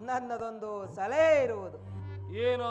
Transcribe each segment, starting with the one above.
ನನ್ನದೊಂದು ಸಲಹೆ ಇರುವುದು. ಏನೋ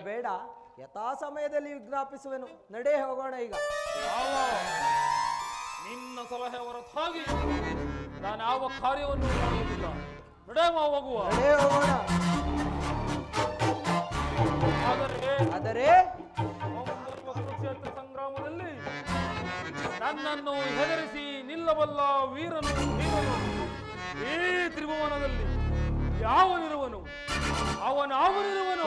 ಬೇಡ. ಯಥಾ ಸಮಯದಲ್ಲಿ ವಿಜ್ಞಾಪಿಸುವೆನು. ನಡೆ ಹೋಗೋಣ ಈಗ. ನಿನ್ನ ಸಲಹೆ ಹೊರತಾಗಿ ನಾನು ಯಾವ ಕಾರ್ಯವನ್ನು ಮಾಡುವುದಿಲ್ಲ. ನಡೆ ಹೋಗುವ. ನಡೆ ಹೋಗೋಣ. ಆದರೆ ಸಂಗ್ರಾಮದಲ್ಲಿ ನನ್ನನ್ನು ಹೆದರಿಸಿ ನಿಲ್ಲಬಲ್ಲ ವೀರನು ಈ ತ್ರಿಭುವನದಲ್ಲಿ ಯಾವನಿರುವನು? ಅವನಾವನಿರುವನು?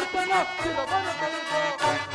Arsenal, ciudadano